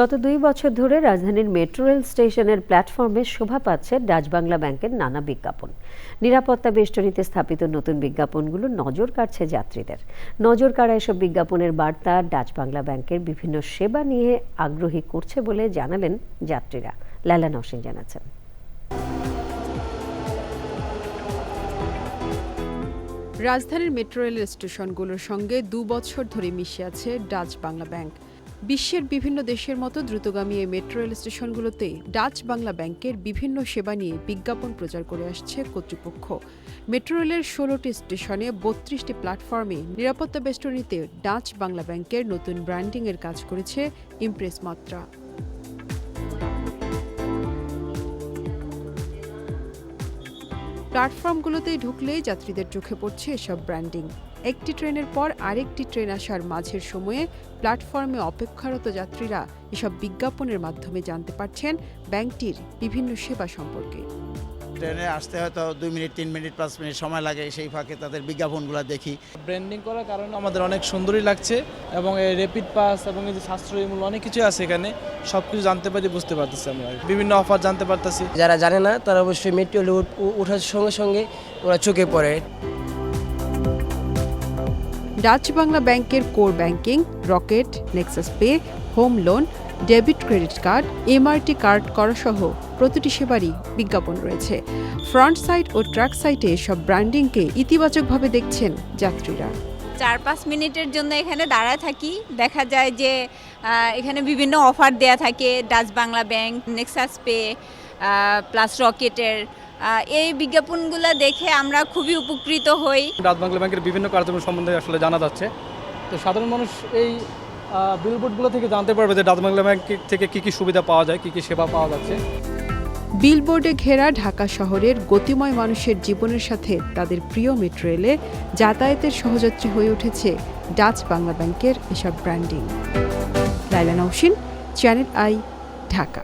গত দুই বছর ধরে রাজধানীর মেট্রো রেল স্টেশনের প্ল্যাটফর্মে শোভা পাচ্ছে ডাচ বাংলা ব্যাংকের নানা বিজ্ঞাপন। নিরাপত্তা বেষ্টনীতে স্থাপিত নতুন বিজ্ঞাপনগুলো নজর কাড়ছে যাত্রীদের। নজর কাড়া এসব বিজ্ঞাপনের বার্তা ডাচ বাংলা ব্যাংকের বিভিন্ন সেবা নিয়ে আগ্রহী করছে বলে জানালেন যাত্রীরা। লালা নসিন জানাচ্ছেন। রাজধানীর মেট্রো রেল স্টেশনগুলোর সঙ্গে দু বছর ধরে মিশে আছে ডাচ বাংলা ব্যাংক। বিশ্বের বিভিন্ন দেশের মতো দ্রুতগামী এই মেট্রো রেল স্টেশনগুলোতে ডাচ বাংলা ব্যাংকের বিভিন্ন সেবা নিয়ে বিজ্ঞাপন প্রচার করে আসছে কর্তৃপক্ষ। মেট্রো রেলের ষোলোটি স্টেশনে বত্রিশটি প্ল্যাটফর্মে নিরাপত্তা বেষ্টনীতে ডাচ বাংলা ব্যাংকের নতুন ব্র্যান্ডিংয়ের কাজ করেছে ইমপ্রেস মাত্রা। প্ল্যাটফর্মগুলোতেই ঢুকলেই যাত্রীদের চোখে পড়ছে এসব ব্র্যান্ডিং। একটি ট্রেনের পর আরেকটি ট্রেন আসার মাঝের সময়ে প্ল্যাটফর্মে অপেক্ষারত যাত্রীরা এসব বিজ্ঞাপনের মাধ্যমে জানতে পারছেন ব্যাংকটির বিভিন্ন সেবা সম্পর্কে। ট্রেনে আসতে হয়তো দুই মিনিট তিন মিনিট পাঁচ মিনিট সময় লাগে সেই ফাঁকে তাদের বিজ্ঞাপনগুলো দেখি। ব্র্যান্ডিং করার কারণে আমাদের অনেক সুন্দরই লাগছে এবং এই র্যাপিড পাস এবং এই যে সাশ্রয়ী মূল্য অনেক কিছু আছে এখানে সব কিছু জানতে পারি বুঝতে পারতেছি আমরা। বিভিন্ন অফার জানতে পারতেছি। যারা জানে না তারা অবশ্যই মেট্রো রেলে উঠ- ওঠার সঙ্গে সঙ্গে ওরা চোখে পড়ে। ডাচ বাংলা ব্যাংকের core banking, Rocket Nexus Pay, home loan, debit, credit card, MRT card করা সহ প্রতিটি সেবারই বিজ্ঞাপন রয়েছে। ফ্রন্ট সাইড ও ট্র্যাক সাইটে সব ব্র্যান্ডিংকে ইতিবাচকভাবে দেখছেন যাত্রীরা। চার পাঁচ মিনিটের জন্য এখানে দাঁড়ায় থাকি। দেখা যায় যে এখানে বিভিন্ন অফার দেয়া থাকে। Dutch Bangla bank Nexus Pay plus রকেটের এই বিজ্ঞাপনগুলো দেখে আমরা খুবই উপকৃত হই। ডাচ বাংলা ব্যাংকের বিভিন্ন কার্যক্রম সম্বন্ধে আসলে জানা যাচ্ছে। তো সাধারণ মানুষ এই বিলবোর্ডগুলো থেকে জানতে পারবে যে ডাচ বাংলা ব্যাংক থেকে কী কী সুবিধা পাওয়া যায় কী কী সেবা পাওয়া যাচ্ছে। বিলবোর্ডে ঘেরা ঢাকা শহরের গতিময় মানুষের জীবনের সাথে তাদের প্রিয় মেট্রো রেলে যাতায়াতের সহযাত্রী হয়ে উঠেছে ডাচ বাংলা ব্যাংকের এসব branding Laila Nousin channel I Dhaka.